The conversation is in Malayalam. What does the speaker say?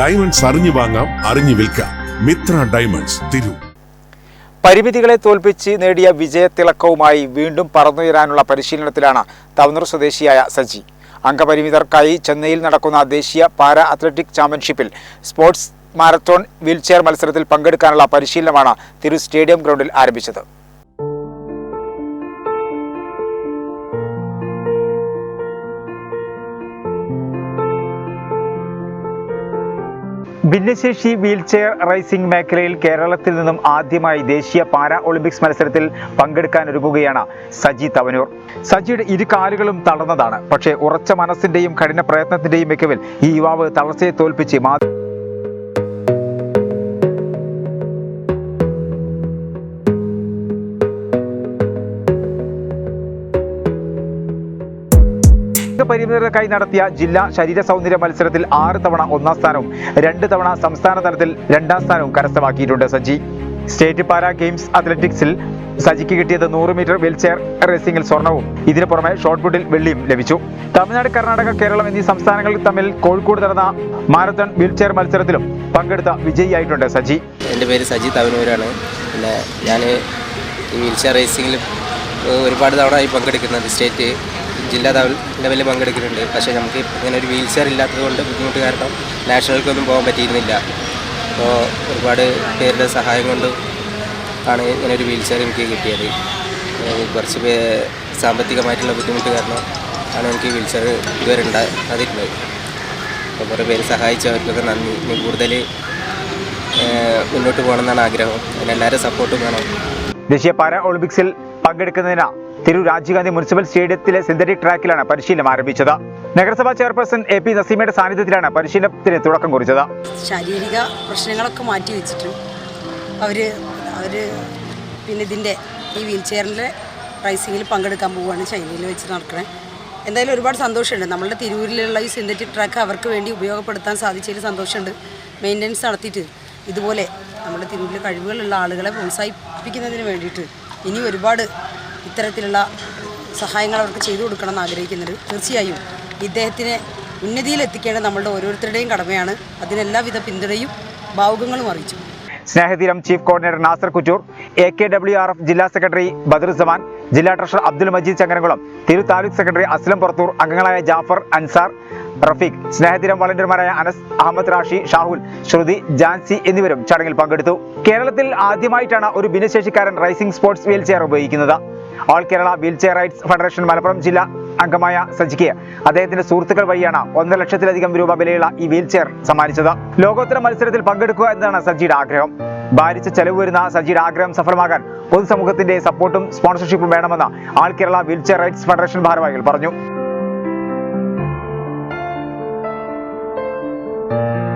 ഡയമണ്ട്സ് അറിഞ്ഞു വാങ്ങാം അറിഞ്ഞു വിൽക്കാം. മിത്ര ഡയമണ്ട്സ് തിരു. പരിമിതികളെ തോൽപ്പിച്ച് നേടിയ വിജയത്തിളക്കവുമായി വീണ്ടും പറന്നുയരാനുള്ള പരിശീലനത്തിലാണ് തവനൂർ സ്വദേശിയായ സജി. അംഗപരിമിതർക്കായി ചെന്നൈയിൽ നടക്കുന്ന ദേശീയ പാരാ അത്ലറ്റിക് ചാമ്പ്യൻഷിപ്പിൽ സ്പോർട്സ് മാരത്തോൺ വീൽചെയർ മത്സരത്തിൽ പങ്കെടുക്കാനുള്ള പരിശീലനമാണ് തിരു സ്റ്റേഡിയം ഗ്രൗണ്ടിൽ ആരംഭിച്ചത്. ഭിന്നശേഷി വീൽചെയർ റേസിംഗ് മേഖലയിൽ കേരളത്തിൽ നിന്നും ആദ്യമായി ദേശീയ പാരാ ഒളിമ്പിക്സ് മത്സരത്തിൽ പങ്കെടുക്കാനൊരുങ്ങുകയാണ് സജി തവനൂർ. സജിയുടെ ഇരു കാലുകളും തളർന്നതാണ്. പക്ഷേ ഉറച്ച മനസ്സിന്റെയും കഠിന പ്രയത്നത്തിന്റെയും മികവിൽ ഈ യുവാവ് തളർച്ചയെ തോൽപ്പിച്ച് മാ പരിമിതർക്കായി നടത്തിയ ജില്ലാ ശരീര സൗന്ദര്യ മത്സരത്തിൽ ആറ് തവണ ഒന്നാം സ്ഥാനവും രണ്ട് തവണ സംസ്ഥാന തലത്തിൽ രണ്ടാം സ്ഥാനവും കരസ്ഥമാക്കിയിട്ടുണ്ട് സജി. സ്റ്റേറ്റ് പാരാ ഗെയിംസ് അത്ലറ്റിക്സിൽ സജിക്ക് കിട്ടിയത് നൂറ് മീറ്റർ വീൽചെയർ റേസിംഗിൽ സ്വർണവും ഇതിനു പുറമെ ഷോട്ട് പുട്ടിൽ വെള്ളിയും ലഭിച്ചു. തമിഴ്നാട് കർണാടക കേരളം എന്നീ സംസ്ഥാനങ്ങൾ തമ്മിൽ കോഴിക്കോട് നടന്ന മാരത്തൺ വീൽചെയർ മത്സരത്തിലും പങ്കെടുത്ത വിജയിയായിട്ടുണ്ട് സജി. എന്റെ പേര് സജി തവനൂരാണ്. പിന്നെ ഞാൻ ഈ വീൽചെയർ റേസിംഗിൽ ഒരുപാട് തവണ ആയി പങ്കെടുക്കുന്നുണ്ട് സ്റ്റേറ്റ് ജില്ലാ ലെവലിൽ പങ്കെടുക്കുന്നുണ്ട് പക്ഷേ നമുക്ക് ഇങ്ങനെ ഒരു വീൽ ചെയർ ഇല്ലാത്തത് കൊണ്ട് ബുദ്ധിമുട്ട് കാരണം നാഷണൽക്കൊന്നും പോകാൻ പറ്റിയിരുന്നില്ല. അപ്പോൾ ഒരുപാട് പേരുടെ സഹായം കൊണ്ട് ആണ് ഇങ്ങനെ ഒരു വീൽ ചെയർ എനിക്ക് കിട്ടിയത്. കുറച്ച് പേ സാമ്പത്തികമായിട്ടുള്ള ബുദ്ധിമുട്ട് കാരണം ആണ് എനിക്ക് വീൽ ചെയർ ഇതുവരെ ഉണ്ടാകാതിരുന്നത് അപ്പോൾ കുറേ പേര് സഹായിച്ചവർക്കൊക്കെ നന്ദി. ഇനി കൂടുതൽ മുന്നോട്ട് മുന്നോട്ട് പോകണമെന്നാണ് ആഗ്രഹം. അതിന് എല്ലാവരും സപ്പോർട്ടും വേണം. ദേശീയ പാരാ ഒളിമ്പിക്സിൽ പങ്കെടുക്കുന്നതിന് തിരൂർ രാജീവ് ഗാന്ധി മുനിസിപ്പൽ സ്റ്റേഡിയത്തിലെ സിന്തറ്റിക് ട്രാക്കിലാണ് പരിശീലനം ആരംഭിച്ചത്. നഗരസഭാ ചെയർപേഴ്സൺ എ പി നസീമയുടെ സാന്നിധ്യത്തിലാണ് പരിശീലനത്തിന് തുടക്കം കുറിച്ചത്. ശാരീരിക പ്രശ്നങ്ങളൊക്കെ മാറ്റി വെച്ചിട്ടും അവർ അവർ പിന്നെ ഇതിന്റെ ഈ വീൽ ചെയറിന്റെ റൈസിങ്ങിൽ പങ്കെടുക്കാൻ പോവുകയാണ് ചൈനയിൽ വെച്ച് നടക്കണേ. എന്തായാലും ഒരുപാട് സന്തോഷമുണ്ട്. നമ്മളുടെ തിരൂരിലുള്ള ഈ സിന്തറ്റിക് ട്രാക്ക് അവർക്ക് വേണ്ടി ഉപയോഗപ്പെടുത്താൻ സാധിച്ചതിൽ സന്തോഷമുണ്ട്. മെയിന്റനൻസ് നടത്തിയിട്ട് ഇതുപോലെ നമ്മുടെ തിരൂരിൽ കഴിവുകളുള്ള ആളുകളെ പ്രോത്സാഹിപ്പിക്കുന്നതിന് വേണ്ടിയിട്ട് ഇനി ഒരുപാട് ഇത്തരത്തിലുള്ള സഹായങ്ങൾ അവർക്ക് ചെയ്തു കൊടുക്കണം എന്ന് ആഗ്രഹിക്കുന്നുണ്ട് തീർച്ചയായും ഇദ്ദേഹത്തിനെ ഉന്നതിയിൽ എത്തിക്കേണ്ടത് നമ്മളുടെ ഓരോരുത്തരുടെയും കടമയാണ്. അതിനെല്ലാവിധ പിന്തുണയും ഭാവുകങ്ങളും അറിയിച്ചു. Snehatheeram chief coordinator Nasar Kuttur A K W R F ജില്ലാ സെക്രട്ടറി ബദറുസമാൻ ജില്ലാ ട്രഷറർ അബ്ദുൽ മജീദ് ചങ്ങനകുളം തിരു താലൂക്ക് സെക്രട്ടറി അസ്ലം പുറത്തൂർ അംഗങ്ങളായ ജാഫർ അൻസാർ റഫീഖ്. സ്നേഹതീരം വളണ്ടിയർമാരായ അനസ് അഹമ്മദ് റാഷി ഷാഹുൽ ശ്രുതി ജാൻസി എന്നിവരും ചടങ്ങിൽ പങ്കെടുത്തു. കേരളത്തിൽ ആദ്യമായിട്ടാണ് ഒരു ഭിന്നശേഷിക്കാരൻ റൈസിംഗ് സ്പോർട്സ് വീൽ ചെയർ ഉപയോഗിക്കുന്നത്. All Kerala wheelchair rights federation Malappuram ജില്ലാ അംഗമായ സജിക്ക് അദ്ദേഹത്തിന്റെ സുഹൃത്തുക്കൾ വഴിയാണ് ഒന്നര ലക്ഷത്തിലധികം രൂപ വിലയുള്ള ഈ വീൽ ചെയർ സമ്മാനിച്ചത്. ലോകോത്തര മത്സരത്തിൽ പങ്കെടുക്കുക എന്നതാണ് സജിയുടെ ആഗ്രഹം. ഭാരിച്ച ചെലവ് വരുന്ന സജിയുടെ ആഗ്രഹം സഫലമാകാൻ പൊതുസമൂഹത്തിന്റെ സപ്പോർട്ടും സ്പോൺസർഷിപ്പും വേണമെന്ന് all Kerala wheelchair rights federation ഭാരവാഹികൾ പറഞ്ഞു. Thank you.